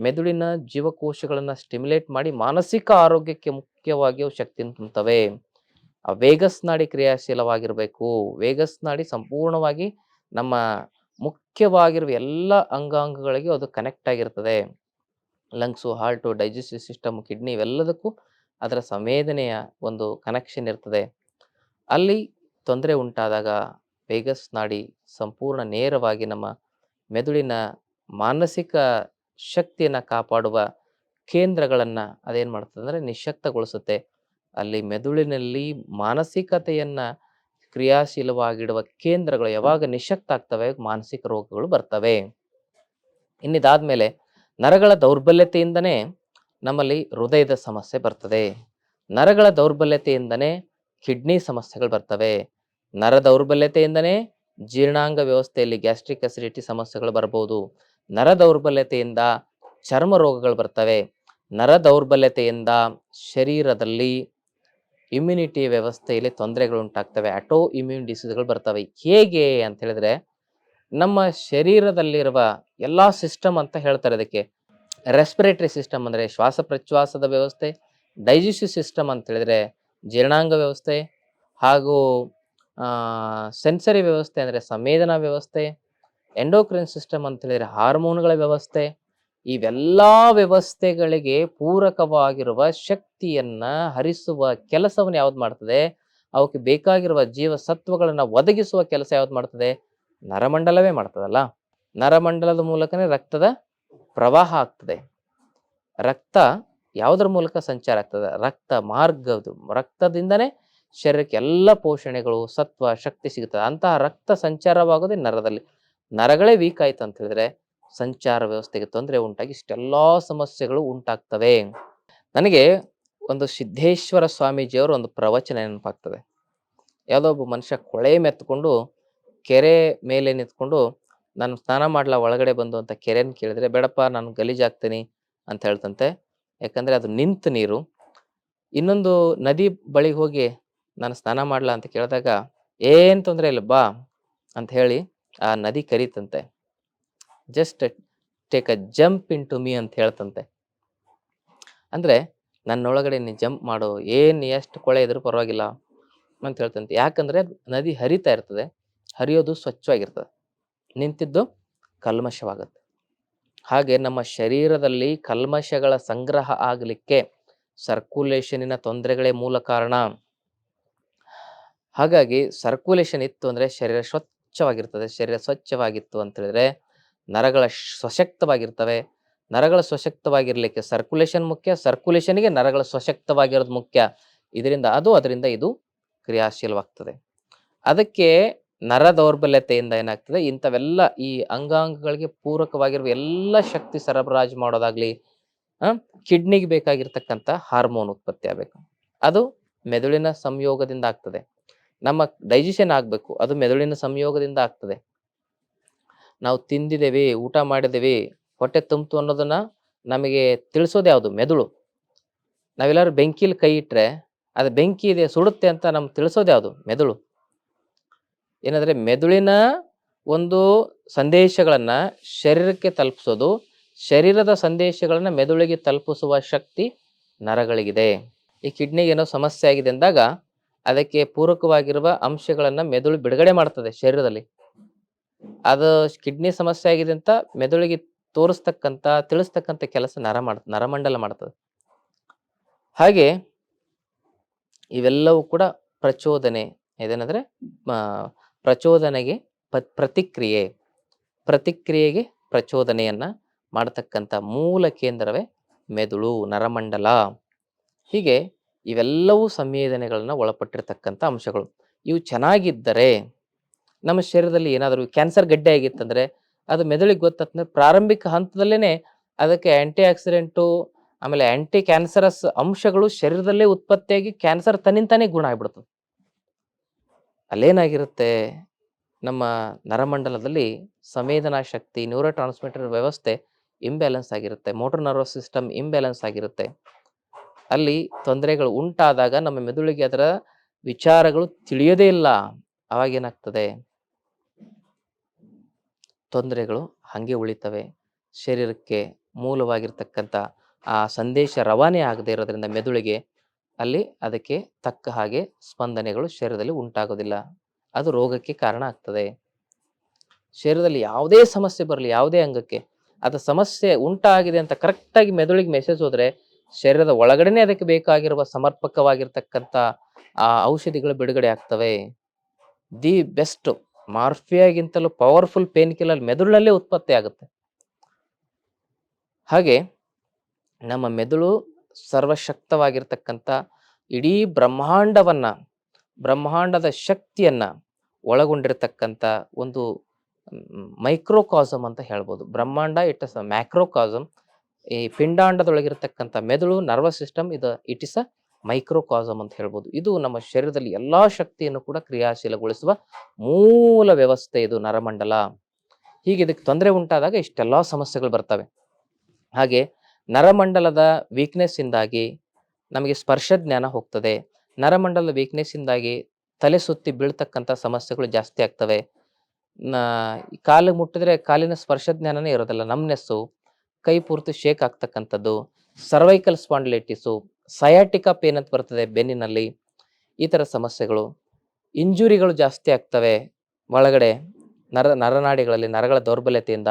ಮೆದುಳಿನ ಜೀವಕೋಶಗಳನ್ನು ಸ್ಟಿಮ್ಯುಲೇಟ್ ಮಾಡಿ ಮಾನಸಿಕ ಆರೋಗ್ಯಕ್ಕೆ ಮುಖ್ಯವಾಗಿ ಶಕ್ತಿಯನ್ನು ತುಂಬುತ್ತವೆ. ಆ ವೇಗಸ್ ನಾಡಿ ಕ್ರಿಯಾಶೀಲವಾಗಿರಬೇಕು. ವೇಗಸ್ ನಾಡಿ ಸಂಪೂರ್ಣವಾಗಿ ನಮ್ಮ ಮುಖ್ಯವಾಗಿರುವ ಎಲ್ಲ ಅಂಗಾಂಗಗಳಿಗೆ ಅದು ಕನೆಕ್ಟ್ ಆಗಿರ್ತದೆ. Lungs heart digestive system kidney ಇವೆಲ್ಲದಕ್ಕೂ ಅದರ ಸಂವೇದನೆಯ ಒಂದು ಕನೆಕ್ಷನ್ ಇರ್ತದೆ. ಅಲ್ಲಿ ತೊಂದರೆ ಉಂಟಾದಾಗ ವೇಗಸ್ ನಾಡಿ ಸಂಪೂರ್ಣ ನೇರವಾಗಿ ನಮ್ಮ ಮೆದುಳಿನ ಮಾನಸಿಕ ಶಕ್ತಿಯನ್ನು ಕಾಪಾಡುವ ಕೇಂದ್ರಗಳನ್ನು ಅದೇನು ಮಾಡ್ತದೆ ಅಂದರೆ ನಿಶಕ್ತಗೊಳಿಸುತ್ತೆ. ಅಲ್ಲಿ ಮೆದುಳಿನಲ್ಲಿ ಮಾನಸಿಕತೆಯನ್ನು ಕ್ರಿಯಾಶೀಲವಾಗಿಡುವ ಕೇಂದ್ರಗಳು ಯಾವಾಗ ನಿಶಕ್ತ ಆಗ್ತವೆ ಮಾನಸಿಕ ರೋಗಗಳು ಬರ್ತವೆ. ಇನ್ನಿದಾದ್ಮೇಲೆ ನರಗಳ ದೌರ್ಬಲ್ಯತೆಯಿಂದನೇ ನಮ್ಮಲ್ಲಿ ಹೃದಯದ ಸಮಸ್ಯೆ ಬರ್ತದೆ. ನರಗಳ ದೌರ್ಬಲ್ಯತೆಯಿಂದನೇ ಕಿಡ್ನಿ ಸಮಸ್ಯೆಗಳು ಬರ್ತವೆ. ನರ ದೌರ್ಬಲ್ಯತೆಯಿಂದನೇ ಜೀರ್ಣಾಂಗ ವ್ಯವಸ್ಥೆಯಲ್ಲಿ ಗ್ಯಾಸ್ಟ್ರಿಕ್ ಅಸಿಡಿಟಿ ಸಮಸ್ಯೆಗಳು ಬರ್ಬೋದು. ನರ ದೌರ್ಬಲ್ಯತೆಯಿಂದ ಚರ್ಮ ರೋಗಗಳು ಬರ್ತವೆ. ನರ ದೌರ್ಬಲ್ಯತೆಯಿಂದ ಶರೀರದಲ್ಲಿ ಇಮ್ಯುನಿಟಿ ವ್ಯವಸ್ಥೆಯಲ್ಲಿ ತೊಂದರೆಗಳು ಉಂಟಾಗ್ತವೆ. ಅಟೋ ಇಮ್ಯೂನ್ ಡಿಸೀಸ್ಗಳು ಬರ್ತವೆ. ಹೇಗೆ ಅಂತ ಹೇಳಿದ್ರೆ, ನಮ್ಮ ಶರೀರದಲ್ಲಿರುವ ಎಲ್ಲ ಸಿಸ್ಟಮ್ ಅಂತ ಹೇಳ್ತಾರೆ ಅದಕ್ಕೆ. ರೆಸ್ಪಿರೇಟರಿ ಸಿಸ್ಟಮ್ ಅಂದ್ರೆ ಶ್ವಾಸ ಪ್ರಶ್ವಾಸದ ವ್ಯವಸ್ಥೆ ಡೈಜೆಸ್ಟಿವ್ ಸಿಸ್ಟಮ್ ಅಂತ ಹೇಳಿದ್ರೆ ಜೀರ್ಣಾಂಗ ವ್ಯವಸ್ಥೆ, ಹಾಗೂ ಸೆನ್ಸರಿ ವ್ಯವಸ್ಥೆ ಅಂದರೆ ಸಂವೇದನಾ ವ್ಯವಸ್ಥೆ ಎಂಡೋಕ್ರೈನ್ ಸಿಸ್ಟಮ್ ಅಂತ ಹೇಳಿದ್ರೆ ಹಾರ್ಮೋನ್ಗಳ ವ್ಯವಸ್ಥೆ ಇವೆಲ್ಲ ವ್ಯವಸ್ಥೆಗಳಿಗೆ ಪೂರಕವಾಗಿರುವ ಶಕ್ತಿಯನ್ನ ಹರಿಸುವ ಕೆಲಸವನ್ನು ಯಾವ್ದು ಮಾಡ್ತದೆ? ಅವಕ್ಕೆ ಬೇಕಾಗಿರುವ ಜೀವಸತ್ವಗಳನ್ನ ಒದಗಿಸುವ ಕೆಲಸ ಯಾವ್ದು ಮಾಡ್ತದೆ? ನರಮಂಡಲವೇ ಮಾಡ್ತದಲ್ಲ? ನರಮಂಡಲದ ಮೂಲಕನೇ ರಕ್ತದ ಪ್ರವಾಹ ಆಗ್ತದೆ. ರಕ್ತ ಯಾವುದ್ರ ಮೂಲಕ ಸಂಚಾರ ಆಗ್ತದೆ? ರಕ್ತ ಮಾರ್ಗದು ರಕ್ತದಿಂದನೇ ಶರೀರಕ್ಕೆ ಎಲ್ಲ ಪೋಷಣೆಗಳು, ಸತ್ವ, ಶಕ್ತಿ ಸಿಗುತ್ತದೆ ಅಂತಹ ರಕ್ತ ಸಂಚಾರವಾಗೋದೇ ನರದಲ್ಲಿ. ನರಗಳೇ ವೀಕ್ ಆಯ್ತು ಅಂತ ಹೇಳಿದ್ರೆ ಸಂಚಾರ ವ್ಯವಸ್ಥೆಗೆ ತೊಂದರೆ ಉಂಟಾಗಿ ಇಷ್ಟೆಲ್ಲ ಸಮಸ್ಯೆಗಳು ಉಂಟಾಗ್ತವೆ. ನನಗೆ ಒಂದು ಸಿದ್ದೇಶ್ವರ ಸ್ವಾಮೀಜಿಯವರು ಒಂದು ಪ್ರವಚನ ನೆನಪಾಗ್ತದೆ. ಯಾವುದೋ ಒಬ್ಬ ಮನುಷ್ಯ ಕೊಳೆ ಮೆತ್ಕೊಂಡು ಕೆರೆ ಮೇಲೆ ನಿಂತ್ಕೊಂಡು, ನಾನು ಸ್ನಾನ ಮಾಡ್ಲಾ, ಒಳಗಡೆ ಬಂದು ಅಂತ ಕೆರೆನ ಕೇಳಿದ್ರೆ, ಬೇಡಪ್ಪ, ನಾನು ಗಲೀಜಾಗ್ತೀನಿ ಅಂತ ಹೇಳ್ತಂತೆ. ಯಾಕಂದ್ರೆ ಅದು ನಿಂತ ನೀರು. ಇನ್ನೊಂದು ನದಿ ಬಳಿಗೆ ಹೋಗಿ, ನಾನು ಸ್ನಾನ ಮಾಡ್ಲಾ ಅಂತ ಕೇಳಿದಾಗ, ಏನ್ ತೊಂದರೆ ಇಲ್ಲ, ಬಾ ಅಂತ ಹೇಳಿ ಆ ನದಿ ಕರೀತಂತೆ. Just take a jump into me ಅಂತ ಹೇಳ್ತಂತೆ. ಅಂದರೆ ನನ್ನೊಳಗಡೆ ನೀ ಜಂಪ್ ಮಾಡು ಏನು ಎಷ್ಟು ಕೊಳೆ ಇದ್ರೂ ಪರವಾಗಿಲ್ಲ ಅಂತ ಹೇಳ್ತಂತೆ. ಯಾಕಂದರೆ ನದಿ ಹರಿತಾ ಇರ್ತದೆ, ಹರಿಯೋದು ಸ್ವಚ್ಛವಾಗಿರ್ತದೆ. ನಿಂತಿದ್ದು ಕಲ್ಮಶವಾಗುತ್ತೆ. ಹಾಗೆ ನಮ್ಮ ಶರೀರದಲ್ಲಿ ಕಲ್ಮಶಗಳ ಸಂಗ್ರಹ ಆಗಲಿಕ್ಕೆ ಸರ್ಕ್ಯುಲೇಷನಿನ ತೊಂದರೆಗಳೇ ಮೂಲ ಕಾರಣ. ಹಾಗಾಗಿ ಸರ್ಕ್ಯುಲೇಷನ್ ಇತ್ತು ಅಂದರೆ ಶರೀರ ಸ್ವಚ್ಛವಾಗಿರ್ತದೆ, ಶರೀರ ಸ್ವಚ್ಛವಾಗಿತ್ತು ಅಂತ ಹೇಳಿದ್ರೆ ನರಗಳ ಸಶಕ್ತವಾಗಿರ್ತವೆ ನರಗಳ ಸಶಕ್ತವಾಗಿರ್ಲಿಕ್ಕೆ ಸರ್ಕ್ಯುಲೇಷನ್ ಮುಖ್ಯ. ಸರ್ಕ್ಯುಲೇಷನ್ಗೆ ನರಗಳ ಸಶಕ್ತವಾಗಿರೋದು ಮುಖ್ಯ. ಇದರಿಂದ ಅದು, ಅದರಿಂದ ಇದು ಕ್ರಿಯಾಶೀಲವಾಗ್ತದೆ. ಅದಕ್ಕೆ ನರ ದೌರ್ಬಲ್ಯತೆಯಿಂದ ಏನಾಗ್ತದೆ? ಇಂಥವೆಲ್ಲ ಈ ಅಂಗಾಂಗಗಳಿಗೆ ಪೂರಕವಾಗಿರುವ ಎಲ್ಲ ಶಕ್ತಿ ಸರಬರಾಜು ಮಾಡೋದಾಗ್ಲಿ ಕಿಡ್ನಿಗೆ ಬೇಕಾಗಿರ್ತಕ್ಕಂಥ ಹಾರ್ಮೋನ್ ಉತ್ಪತ್ತಿ ಆಗಬೇಕು. ಅದು ಮೆದುಳಿನ ಸಂಯೋಗದಿಂದ ಆಗ್ತದೆ. ನಮ್ಮ ಡೈಜೆಷನ್ ಆಗಬೇಕು. ಅದು ಮೆದುಳಿನ ಸಂಯೋಗದಿಂದ ಆಗ್ತದೆ. ನಾವು ತಿಂದಿದ್ದೇವೆ, ಊಟ ಮಾಡಿದ್ದೇವೆ, ಹೊಟ್ಟೆ ತುಂಬಿತು ಅನ್ನೋದನ್ನ ನಮಗೆ ತಿಳಿಸೋದು ಯಾವುದು? ಮೆದುಳು. ನಾವೆಲ್ಲರೂ ಬೆಂಕಿಲಿ ಕೈ ಇಟ್ಟರೆ ಅದು ಬೆಂಕಿ ಇದೆ, ಸುಡುತ್ತೆ ಅಂತ ನಮ್ಗೆ ತಿಳಿಸೋದು ಯಾವುದು? ಮೆದುಳು. ಏನಂದರೆ ಮೆದುಳಿನ ಒಂದು ಸಂದೇಶಗಳನ್ನು ಶರೀರಕ್ಕೆ ತಲುಪಿಸೋದು, ಶರೀರದ ಸಂದೇಶಗಳನ್ನು ಮೆದುಳಿಗೆ ತಲುಪಿಸುವ ಶಕ್ತಿ ನರಗಳಿಗಿದೆ. ಈ ಕಿಡ್ನಿಗೆ ಏನೋ ಸಮಸ್ಯೆ ಆಗಿದೆ ಅಂದಾಗ ಅದಕ್ಕೆ ಪೂರಕವಾಗಿರುವ ಅಂಶಗಳನ್ನು ಮೆದುಳು ಬಿಡುಗಡೆ ಮಾಡ್ತದೆ ಶರೀರದಲ್ಲಿ. ಅದು ಕಿಡ್ನಿ ಸಮಸ್ಯೆ ಆಗಿದೆ ಅಂತ ಮೆದುಳಿಗೆ ತೋರಿಸ್ತಕ್ಕಂಥ ತಿಳಿಸ್ತಕ್ಕಂತ ಕೆಲಸ ನರ ಮಾಡ, ನರಮಂಡಲ ಮಾಡ್ತದೆ. ಹಾಗೆ ಇವೆಲ್ಲವೂ ಕೂಡ ಪ್ರಚೋದನೆ. ಇದೇನಂದ್ರೆ ಪ್ರಚೋದನೆಗೆ ಪ- ಪ್ರತಿಕ್ರಿಯೆ. ಪ್ರತಿಕ್ರಿಯೆಗೆ ಪ್ರಚೋದನೆಯನ್ನ ಮಾಡತಕ್ಕಂಥ ಮೂಲ ಕೇಂದ್ರವೇ ಮೆದುಳು, ನರಮಂಡಲ. ಹೀಗೆ ಇವೆಲ್ಲವೂ ಸಂವೇದನೆಗಳನ್ನ ಒಳಪಟ್ಟಿರ್ತಕ್ಕಂಥ ಅಂಶಗಳು. ಇವು ಚೆನ್ನಾಗಿದ್ದರೆ ನಮ್ಮ ಶರೀರದಲ್ಲಿ ಏನಾದರೂ ಕ್ಯಾನ್ಸರ್ ಗಡ್ಡೆ ಆಗಿತ್ತಂದ್ರೆ, ಅದು ಮೆದುಳಿಗೆ ಗೊತ್ತಂದ್ರೆ ಪ್ರಾರಂಭಿಕ ಹಂತದಲ್ಲೇನೆ ಅದಕ್ಕೆ ಆಂಟಿ ಆಕ್ಸಿಡೆಂಟು ಆಮೇಲೆ ಆಂಟಿ ಕ್ಯಾನ್ಸರಸ್ ಅಂಶಗಳು ಶರೀರದಲ್ಲೇ ಉತ್ಪತ್ತಿಯಾಗಿ ಕ್ಯಾನ್ಸರ್ ತನ್ನಿಂತಾನೇ ಗುಣ ಆಗ್ಬಿಡ್ತದೆ. ಅಲ್ಲೇನಾಗಿರುತ್ತೆ? ನಮ್ಮ ನರಮಂಡಲದಲ್ಲಿ ಸಂವೇದನಾ ಶಕ್ತಿ ನ್ಯೂರೋ ಟ್ರಾನ್ಸ್ಮಿಟರ್ ವ್ಯವಸ್ಥೆ ಇಂಬ್ಯಾಲೆನ್ಸ್ ಆಗಿರುತ್ತೆ. ಮೋಟರ್ ನರ್ವಸ್ ಸಿಸ್ಟಮ್ ಇಂಬ್ಯಾಲೆನ್ಸ್ ಆಗಿರುತ್ತೆ. ಅಲ್ಲಿ ತೊಂದರೆಗಳು ಉಂಟಾದಾಗ ನಮ್ಮ ಮೆದುಳಿಗೆ ಅದರ ವಿಚಾರಗಳು ತಿಳಿಯೋದೇ ಇಲ್ಲ. ಅವಾಗ ಏನಾಗ್ತದೆ ತೊಂದರೆಗಳು ಹಾಗೆ ಉಳಿತವೆ. ಶರೀರಕ್ಕೆ ಮೂಲವಾಗಿರ್ತಕ್ಕಂಥ ಆ ಸಂದೇಶ ರವಾನೆ ಆಗದೆ ಇರೋದ್ರಿಂದ ಮೆದುಳಿಗೆ ಅಲ್ಲಿ ಅದಕ್ಕೆ ತಕ್ಕ ಹಾಗೆ ಸ್ಪಂದನೆಗಳು ಶರೀರದಲ್ಲಿ ಉಂಟಾಗೋದಿಲ್ಲ. ಅದು ರೋಗಕ್ಕೆ ಕಾರಣ ಆಗ್ತದೆ. ಶರೀರದಲ್ಲಿ ಯಾವುದೇ ಸಮಸ್ಯೆ ಬರಲಿ, ಯಾವುದೇ ಅಂಗಕ್ಕೆ ಅದು ಸಮಸ್ಯೆ ಉಂಟಾಗಿದೆ ಅಂತ ಕರೆಕ್ಟಾಗಿ ಮೆದುಳಿಗೆ ಮೆಸೇಜ್ ಹೋದರೆ ಶರೀರದ ಒಳಗಡೆನೆ ಅದಕ್ಕೆ ಬೇಕಾಗಿರುವ ಸಮರ್ಪಕವಾಗಿರ್ತಕ್ಕಂಥ ಆ ಔಷಧಿಗಳು ಬಿಡುಗಡೆ ಆಗ್ತವೆ. ದಿ ಬೆಸ್ಟ್ ಮಾರ್ಫಿಯಾಗಿಂತಲೂ ಪವರ್ಫುಲ್ ಪೇನ್ ಕಿಲ್ಲರ್ ಮೆದುಳಲ್ಲೇ ಉತ್ಪತ್ತಿ ಆಗುತ್ತೆ. ಹಾಗೆ ನಮ್ಮ ಮೆದುಳು ಸರ್ವಶಕ್ತವಾಗಿರ್ತಕ್ಕಂಥ ಇಡೀ ಬ್ರಹ್ಮಾಂಡವನ್ನ, ಬ್ರಹ್ಮಾಂಡದ ಶಕ್ತಿಯನ್ನ ಒಳಗೊಂಡಿರ್ತಕ್ಕಂಥ ಒಂದು ಮೈಕ್ರೋಕಾಸಮ್ ಅಂತ ಹೇಳ್ಬೋದು. ಬ್ರಹ್ಮಾಂಡ ಇಟ್ ಅ ಮ್ಯಾಕ್ರೋಕಾಸಮ್ ಈ ಪಿಂಡಾಂಡದೊಳಗಿರ್ತಕ್ಕಂಥ ಮೆದುಳು ನರ್ವಸ್ ಸಿಸ್ಟಮ್ ಇದು ಇಟ್ ಇಸ್ ಅ ಮೈಕ್ರೋಕಾಸಮ್ ಅಂತ ಹೇಳ್ಬೋದು. ಇದು ನಮ್ಮ ಶರೀರದಲ್ಲಿ ಎಲ್ಲ ಶಕ್ತಿಯನ್ನು ಕೂಡ ಕ್ರಿಯಾಶೀಲಗೊಳಿಸುವ ಮೂಲ ವ್ಯವಸ್ಥೆ ಇದು ನರಮಂಡಲ. ಹೀಗೆ ಇದಕ್ಕೆ ತೊಂದರೆ ಉಂಟಾದಾಗ ಇಷ್ಟೆಲ್ಲ ಸಮಸ್ಯೆಗಳು ಬರ್ತವೆ. ಹಾಗೆ ನರಮಂಡಲದ ವೀಕ್ನೆಸ್ಸಿಂದಾಗಿ ನಮಗೆ ಸ್ಪರ್ಶ ಜ್ಞಾನ ಹೋಗ್ತದೆ. ನರಮಂಡಲದ ವೀಕ್ನೆಸ್ಸಿಂದಾಗಿ ತಲೆ ಸುತ್ತಿ ಬೀಳ್ತಕ್ಕಂಥ ಸಮಸ್ಯೆಗಳು ಜಾಸ್ತಿ ಆಗ್ತವೆ. ಕಾಲು ಮುಟ್ಟಿದ್ರೆ ಕಾಲಿನ ಸ್ಪರ್ಶ ಜ್ಞಾನನೇ ಇರೋದಿಲ್ಲ. ನಮ್ನೆಸ್ಸು ಕೈ ಪೂರ್ತಿ ಶೇಕ್ ಆಗ್ತಕ್ಕಂಥದ್ದು ಸರ್ವೈಕಲ್ ಸ್ಪಾಂಡಿಲೈಟಿಸು ಸಯಾಟಿಕಾ ಪೇನ್ ಅಂತ ಬರ್ತದೆ ಬೆನ್ನಿನಲ್ಲಿ. ಈ ಥರ ಸಮಸ್ಯೆಗಳು. ಇಂಜುರಿಗಳು ಜಾಸ್ತಿ ಆಗ್ತವೆ ಒಳಗಡೆ, ನರ, ನರನಾಡಿಗಳಲ್ಲಿ, ನರಗಳ ದೌರ್ಬಲ್ಯತೆಯಿಂದ.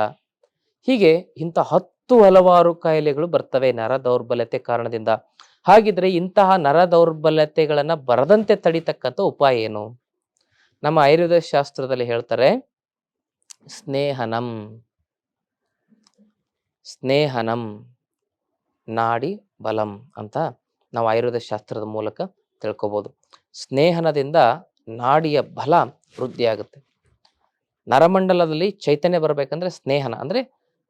ಹೀಗೆ ಇಂಥ ಹತ್ತು ಹಲವಾರು ಕಾಯಿಲೆಗಳು ಬರ್ತವೆ ನರ ದೌರ್ಬಲ್ಯತೆ ಕಾರಣದಿಂದ. ಹಾಗಿದ್ರೆ ಇಂತಹ ನರ ದೌರ್ಬಲ್ಯತೆಗಳನ್ನು ಬರದಂತೆ ತಡಿತಕ್ಕಂಥ ಉಪಾಯ ಏನು? ನಮ್ಮ ಆಯುರ್ವೇದ ಶಾಸ್ತ್ರದಲ್ಲಿ ಹೇಳ್ತಾರೆ, ಸ್ನೇಹನಂ. ಸ್ನೇಹನಂ, ನಾಡಿ ಬಲಂ ಅಂತ. ನಾವು ಆಯುರ್ವೇದ ಶಾಸ್ತ್ರದ ಮೂಲಕ ತಿಳ್ಕೊಬೋದು. ಸ್ನೇಹನದಿಂದ ನಾಡಿಯ ಬಲ ವೃದ್ಧಿಯಾಗುತ್ತೆ. ನರಮಂಡಲದಲ್ಲಿ ಚೈತನ್ಯ ಬರಬೇಕಂದ್ರೆ ಸ್ನೇಹನ, ಅಂದ್ರೆ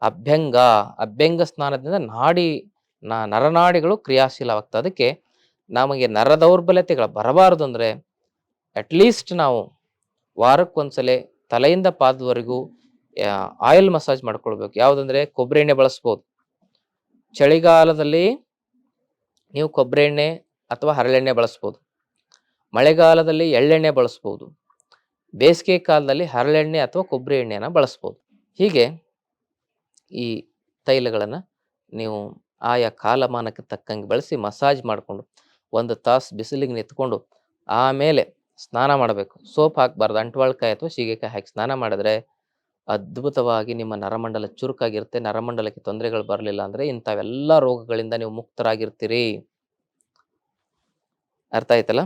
ಅಭ್ಯಂಗ ಅಭ್ಯಂಗ ಸ್ನಾನದಿಂದ ನಾಡಿ ನರನಾಡಿಗಳು ಕ್ರಿಯಾಶೀಲವಾಗ್ತದೆ ಅದಕ್ಕೆ ನಮಗೆ ನರ ದೌರ್ಬಲ್ಯತೆಗಳು ಬರಬಾರದು ಅಂದ್ರೆ ಅಟ್ಲೀಸ್ಟ್ ನಾವು ವಾರಕ್ಕೊಂದ್ಸಲ ತಲೆಯಿಂದ ಪಾದದವರೆಗೂ ಆಯಿಲ್ ಮಸಾಜ್ ಮಾಡ್ಕೊಳ್ಬೇಕು. ಯಾವುದಂದ್ರೆ ಕೊಬ್ಬರಿ ಎಣ್ಣೆ ಬಳಸ್ಬೋದು. ಚಳಿಗಾಲದಲ್ಲಿ ನೀವು ಕೊಬ್ಬರಿ ಎಣ್ಣೆ ಅಥವಾ ಹರಳೆಣ್ಣೆ ಬಳಸ್ಬೋದು. ಮಳೆಗಾಲದಲ್ಲಿ ಎಳ್ಳೆಣ್ಣೆ ಬಳಸ್ಬೋದು. ಬೇಸಿಗೆ ಕಾಲದಲ್ಲಿ ಹರಳೆಣ್ಣೆ ಅಥವಾ ಕೊಬ್ಬರಿ ಎಣ್ಣೆನ ಬಳಸ್ಬೋದು. ಹೀಗೆ ಈ ತೈಲಗಳನ್ನು ನೀವು ಆಯಾ ಕಾಲಮಾನಕ್ಕೆ ತಕ್ಕಂಗೆ ಬಳಸಿ ಮಸಾಜ್ ಮಾಡಿಕೊಂಡು ಒಂದು ತಾಸು ಬಿಸಿಲಿಗೆ ನಿಂತ್ಕೊಂಡು ಆಮೇಲೆ ಸ್ನಾನ ಮಾಡಬೇಕು. ಸೋಪ್ ಹಾಕಬಾರ್ದು, ಅಂಟ್ವಾಳ್ಕಾಯಿ ಅಥವಾ ಸೀಗೆಕಾಯಿ ಹಾಕಿ ಸ್ನಾನ ಮಾಡಿದ್ರೆ ಅದ್ಭುತವಾಗಿ ನಿಮ್ಮ ನರಮಂಡಲ ಚುರುಕಾಗಿರುತ್ತೆ. ನರಮಂಡಲಕ್ಕೆ ತೊಂದರೆಗಳು ಬರಲಿಲ್ಲ ಅಂದರೆ ಇಂಥವೆಲ್ಲ ರೋಗಗಳಿಂದ ನೀವು ಮುಕ್ತರಾಗಿರ್ತೀರಿ. ಅರ್ಥ ಆಯ್ತಲ್ಲ?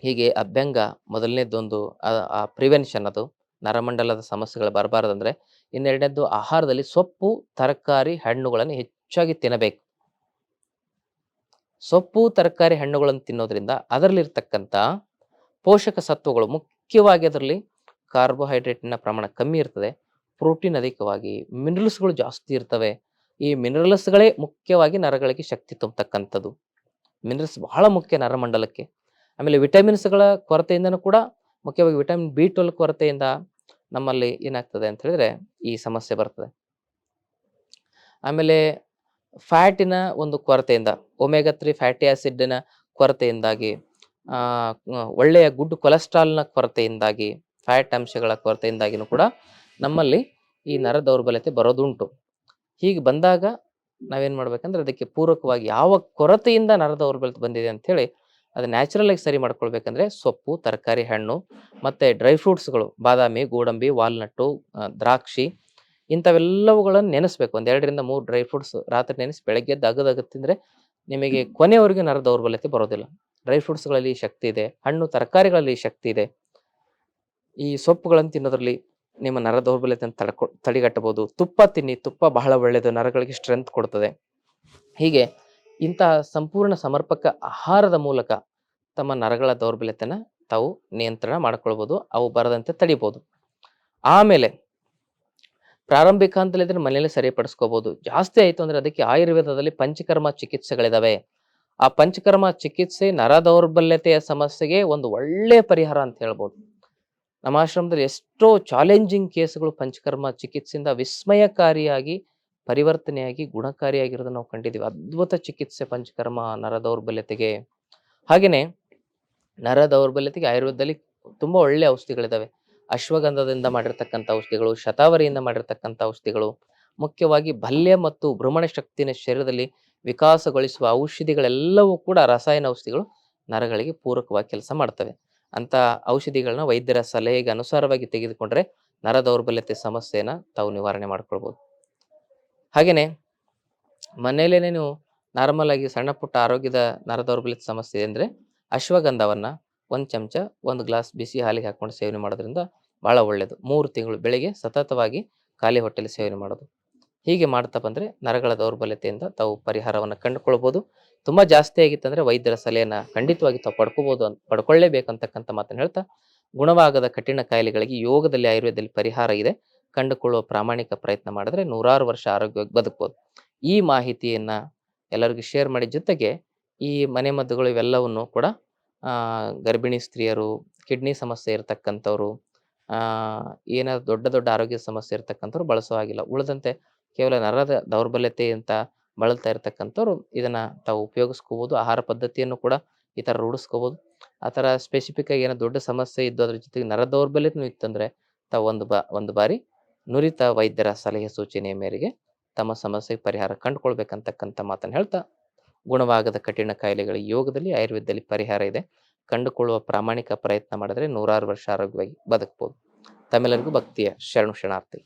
ಹೀಗೆ ಅಭ್ಯಂಗ ಮೊದಲನೇದೊಂದು, ಆ- ಪ್ರಿವೆನ್ಷನ್ ಅದು. ನರಮಂಡಲದ ಸಮಸ್ಯೆಗಳು ಬರಬಾರ್ದಂದ್ರೆ ಇನ್ನೆರಡನೇದ್ದು ಆಹಾರದಲ್ಲಿ ಸೊಪ್ಪು, ತರಕಾರಿ, ಹಣ್ಣುಗಳನ್ನು ಹೆಚ್ಚಾಗಿ ತಿನ್ನಬೇಕು. ಸೊಪ್ಪು, ತರಕಾರಿ, ಹಣ್ಣುಗಳನ್ನು ತಿನ್ನೋದ್ರಿಂದ ಅದರಲ್ಲಿರ್ತಕ್ಕಂಥ ಪೋಷಕ ಸತ್ವಗಳು ಮುಖ್ಯವಾಗಿ ಅದರಲ್ಲಿ ಕಾರ್ಬೋಹೈಡ್ರೇಟಿನ ಪ್ರಮಾಣ ಕಮ್ಮಿ ಇರ್ತದೆ. ಪ್ರೋಟೀನ್ ಅಧಿಕವಾಗಿ ಮಿನರಲ್ಸ್ಗಳು ಜಾಸ್ತಿ ಇರ್ತವೆ. ಈ ಮಿನರಲ್ಸ್ಗಳೇ ಮುಖ್ಯವಾಗಿ ನರಗಳಿಗೆ ಶಕ್ತಿ ತುಂಬತಕ್ಕಂಥದ್ದು. ಮಿನರಲ್ಸ್ ಬಹಳ ಮುಖ್ಯ ನರಮಂಡಲಕ್ಕೆ. ಆಮೇಲೆ ವಿಟಮಿನ್ಸ್ಗಳ ಕೊರತೆಯಿಂದನೂ ಕೂಡ, ಮುಖ್ಯವಾಗಿ ವಿಟಮಿನ್ ಬಿ ಟ್ವೆಲ್ ಕೊರತೆಯಿಂದ ನಮ್ಮಲ್ಲಿ ಏನಾಗ್ತದೆ ಅಂತ ಹೇಳಿದ್ರೆ ಈ ಸಮಸ್ಯೆ ಬರ್ತದೆ. ಆಮೇಲೆ ಫ್ಯಾಟಿನ ಒಂದು ಕೊರತೆಯಿಂದ, ಒಮೆಗಾ ತ್ರೀ ಫ್ಯಾಟಿ ಆಸಿಡ್ನ ಕೊರತೆಯಿಂದಾಗಿ ಒಳ್ಳೆಯ ಗುಡ್ ಕೊಲೆಸ್ಟ್ರಾಲ್ನ ಕೊರತೆಯಿಂದಾಗಿ ಫ್ಯಾಟ್ ಅಂಶಗಳ ಕೊರತೆಯಿಂದಾಗಿನೂ ಕೂಡ ನಮ್ಮಲ್ಲಿ ಈ ನರ ದೌರ್ಬಲ್ಯತೆ ಬರೋದುಂಟು. ಹೀಗೆ ಬಂದಾಗ ನಾವೇನು ಮಾಡ್ಬೇಕಂದ್ರೆ ಅದಕ್ಕೆ ಪೂರಕವಾಗಿ ಯಾವ ಕೊರತೆಯಿಂದ ನರ ದೌರ್ಬಲ್ಯತೆ ಬಂದಿದೆ ಅಂಥೇಳಿ ಅದು ನ್ಯಾಚುರಲ್ ಆಗಿ ಸರಿ ಮಾಡ್ಕೊಳ್ಬೇಕಂದ್ರೆ ಸೊಪ್ಪು, ತರಕಾರಿ, ಹಣ್ಣು, ಮತ್ತು ಡ್ರೈ ಫ್ರೂಟ್ಸ್ಗಳು ಬಾದಾಮಿ, ಗೋಡಂಬಿ ವಾಲ್ನಟ್ಟು ದ್ರಾಕ್ಷಿ ಇಂಥವೆಲ್ಲವುಗಳನ್ನು ನೆನೆಸ್ಬೇಕು. ಒಂದೆರಡರಿಂದ ಮೂರು ಡ್ರೈ ಫ್ರೂಟ್ಸ್ ರಾತ್ರಿ ನೆನೆಸಿ ಬೆಳಗ್ಗೆ ಅಗದಗ ತಿಂದರೆ ನಿಮಗೆ ಕೊನೆಯವರೆಗೆ ನರ ದೌರ್ಬಲ್ಯತೆ ಬರೋದಿಲ್ಲ. ಡ್ರೈ ಫ್ರೂಟ್ಸ್ಗಳಲ್ಲಿ ಶಕ್ತಿ ಇದೆ, ಹಣ್ಣು, ತರಕಾರಿಗಳಲ್ಲಿ ಶಕ್ತಿ ಇದೆ. ಈ ಸೊಪ್ಪುಗಳನ್ನು ತಿನ್ನೋದ್ರಲ್ಲಿ ನಿಮ್ಮ ನರ ದೌರ್ಬಲ್ಯತೆಯನ್ನು ತಡ್ಕೊ ತಡೆಗಟ್ಟಬಹುದು ತುಪ್ಪ ತಿನ್ನಿ, ತುಪ್ಪ ಬಹಳ ಒಳ್ಳೆಯದು ನರಗಳಿಗೆ ಸ್ಟ್ರೆಂತ್ ಕೊಡ್ತದೆ. ಹೀಗೆ ಇಂತಹ ಸಂಪೂರ್ಣ ಸಮರ್ಪಕ ಆಹಾರದ ಮೂಲಕ ತಮ್ಮ ನರಗಳ ದೌರ್ಬಲ್ಯತೆಯನ್ನು ತಾವು ನಿಯಂತ್ರಣ ಮಾಡ್ಕೊಳ್ಬೋದು, ಅವು ಬರದಂತೆ ತಡಿಬೋದು. ಆಮೇಲೆ ಪ್ರಾರಂಭಿಕ ಹಂತದಲ್ಲಿದ್ರೆ ಮನೆಯಲ್ಲೇ ಸರಿಪಡಿಸ್ಕೋಬಹುದು ಜಾಸ್ತಿ ಆಯಿತು ಅಂದ್ರೆ ಅದಕ್ಕೆ ಆಯುರ್ವೇದದಲ್ಲಿ ಪಂಚಕರ್ಮ ಚಿಕಿತ್ಸೆಗಳಿದಾವೆ. ಆ ಪಂಚಕರ್ಮ ಚಿಕಿತ್ಸೆ ನರ ದೌರ್ಬಲ್ಯತೆಯ ಸಮಸ್ಯೆಗೆ ಒಂದು ಒಳ್ಳೆಯ ಪರಿಹಾರ ಅಂತ ಹೇಳ್ಬೋದು. ನಮ್ಮ ಆಶ್ರಮದಲ್ಲಿ ಎಷ್ಟೋ ಚಾಲೆಂಜಿಂಗ್ ಕೇಸ್ಗಳು ಪಂಚಕರ್ಮ ಚಿಕಿತ್ಸೆಯಿಂದ ವಿಸ್ಮಯಕಾರಿಯಾಗಿ, ಪರಿವರ್ತನೆಯಾಗಿ, ಗುಣಕಾರಿಯಾಗಿರೋದನ್ನ ನಾವು ಕಂಡಿದ್ದೀವಿ. ಅದ್ಭುತ ಚಿಕಿತ್ಸೆ ಪಂಚಕರ್ಮ ನರ ದೌರ್ಬಲ್ಯತೆಗೆ. ಹಾಗೇನೆ, ನರ ದೌರ್ಬಲ್ಯತೆಗೆ ಆಯುರ್ವೇದದಲ್ಲಿ ತುಂಬಾ ಒಳ್ಳೆ ಔಷಧಿಗಳಿದ್ದಾವೆ ಅಶ್ವಗಂಧದಿಂದ ಮಾಡಿರ್ತಕ್ಕಂಥ ಔಷಧಿಗಳು, ಶತಾವರಿಯಿಂದ ಮಾಡಿರ್ತಕ್ಕಂಥ ಔಷಧಿಗಳು, ಮುಖ್ಯವಾಗಿ ಬಲ್ಯ ಮತ್ತು ಭ್ರಮಣ ಶಕ್ತಿನ ಶರೀರದಲ್ಲಿ ವಿಕಾಸಗೊಳಿಸುವ ಔಷಧಿಗಳೆಲ್ಲವೂ ಕೂಡ ರಸಾಯನ ಔಷಧಿಗಳು ನರಗಳಿಗೆ ಪೂರಕವಾಗಿ ಕೆಲಸ ಮಾಡ್ತವೆ. ಅಂತ ಔಷಧಿಗಳನ್ನ ವೈದ್ಯರ ಸಲಹೆಗೆ ಅನುಸಾರವಾಗಿ ತೆಗೆದುಕೊಂಡ್ರೆ ನರ ದೌರ್ಬಲ್ಯತೆ ಸಮಸ್ಯೆನ ತಾವು ನಿವಾರಣೆ ಮಾಡ್ಕೊಳ್ಬೋದು. ಹಾಗೇನೆ ಮನೆಯಲ್ಲೇನೆ ನೀವು ನಾರ್ಮಲ್ ಆಗಿ ಸಣ್ಣ ಪುಟ್ಟ ಆರೋಗ್ಯದ ನರ ದೌರ್ಬಲ್ಯತೆ ಸಮಸ್ಯೆ ಅಂದರೆ ಅಶ್ವಗಂಧವನ್ನು ಒಂದ್ ಚಮಚ, ಒಂದು ಗ್ಲಾಸ್ ಬಿಸಿ ಹಾಲಿಗೆ ಹಾಕೊಂಡು ಸೇವನೆ ಮಾಡೋದ್ರಿಂದ ಬಹಳ ಒಳ್ಳೆಯದು ಮೂರು ತಿಂಗಳು ಬೆಳಿಗ್ಗೆ ಸತತವಾಗಿ ಖಾಲಿ ಹೊಟ್ಟೆಲಿ ಸೇವನೆ ಮಾಡೋದು. ಹೀಗೆ ಮಾಡ್ತಾ ಬಂದ್ರೆ ನರಗಳ ದೌರ್ಬಲ್ಯತೆಯಿಂದ ತಾವು ಪರಿಹಾರವನ್ನು ಕಂಡುಕೊಳ್ಬಹುದು ತುಂಬಾ ಜಾಸ್ತಿ ಆಗಿತ್ತಂದ್ರೆ ವೈದ್ಯರ ಸಲಹೆಯನ್ನ ಖಂಡಿತವಾಗಿ ತಾವು ಪಡ್ಕೋಬಹುದು ಅಂತ ಪಡ್ಕೊಳ್ಳೇಬೇಕಂತಕ್ಕಂಥ ಮಾತನ್ನು ಹೇಳ್ತಾ, ಗುಣವಾಗದ ಕಠಿಣ ಕಾಯಿಲೆಗಳಿಗೆ ಯೋಗದಲ್ಲಿ, ಆಯುರ್ವೇದದಲ್ಲಿ ಪರಿಹಾರ ಇದೆ. ಕಂಡುಕೊಳ್ಳುವ ಪ್ರಾಮಾಣಿಕ ಪ್ರಯತ್ನ ಮಾಡಿದ್ರೆ ನೂರಾರು ವರ್ಷ ಆರೋಗ್ಯವಾಗಿ ಬದುಕಬಹುದು ಈ ಮಾಹಿತಿಯನ್ನ ಎಲ್ಲರಿಗೂ ಶೇರ್ ಮಾಡಿ ಜೊತೆಗೆ ಈ ಮನೆ ಮದ್ದುಗಳು ಇವೆಲ್ಲವನ್ನು ಕೂಡ ಗರ್ಭಿಣಿ ಸ್ತ್ರೀಯರು, ಕಿಡ್ನಿ ಸಮಸ್ಯೆ ಇರತಕ್ಕಂಥವ್ರು ಏನಾದ್ರು ದೊಡ್ಡ ದೊಡ್ಡ ಆರೋಗ್ಯ ಸಮಸ್ಯೆ ಇರತಕ್ಕಂಥವ್ರು ಬಳಸೋ ಹಾಗಿಲ್ಲ. ಉಳಿದಂತೆ ಕೇವಲ ನರದ ದೌರ್ಬಲ್ಯತೆ ಅಂತ ಬಳಲ್ತಾ ಇರ್ತಕ್ಕಂಥವ್ರು ಇದನ್ನ ತಾವು ಉಪಯೋಗಿಸ್ಕೋಬಹುದು ಆಹಾರ ಪದ್ಧತಿಯನ್ನು ಕೂಡ ಈ ತರ ರೂಢಿಸ್ಕೋಬಹುದು ಆ ಥರ ಸ್ಪೆಸಿಫಿಕ್ ಆಗಿ ಏನೋ ದೊಡ್ಡ ಸಮಸ್ಯೆ ಇದ್ದು ಅದ್ರ ಜೊತೆಗೆ ನರ ದೌರ್ಬಲ್ಯನೂ ಇತ್ತಂದ್ರೆ ತಾವು ಒಂದು ಬಾ, ಒಂದು ಬಾರಿ ನುರಿತ ವೈದ್ಯರ ಸಲಹೆ ಸೂಚನೆಯ ಮೇರೆಗೆ ತಮ್ಮ ಸಮಸ್ಯೆಗೆ ಪರಿಹಾರ ಕಂಡುಕೊಳ್ಬೇಕಂತಕ್ಕಂಥ ಮಾತನ್ನು ಹೇಳ್ತಾ ಗುಣವಾಗದ ಕಠಿಣ ಕಾಯಿಲೆಗಳ ಯೋಗದಲ್ಲಿ ಆಯುರ್ವೇದದಲ್ಲಿ ಪರಿಹಾರ ಇದೆ. ಕಂಡುಕೊಳ್ಳುವ ಪ್ರಾಮಾಣಿಕ ಪ್ರಯತ್ನ ಮಾಡಿದ್ರೆ ನೂರಾರು ವರ್ಷ ಆರೋಗ್ಯವಾಗಿ ಬದುಕಬಹುದು ತಮ್ಮೆಲ್ಲರಿಗೂ ಭಕ್ತಿಯ ಶರಣು ಶರಣಾರ್ಥಿ.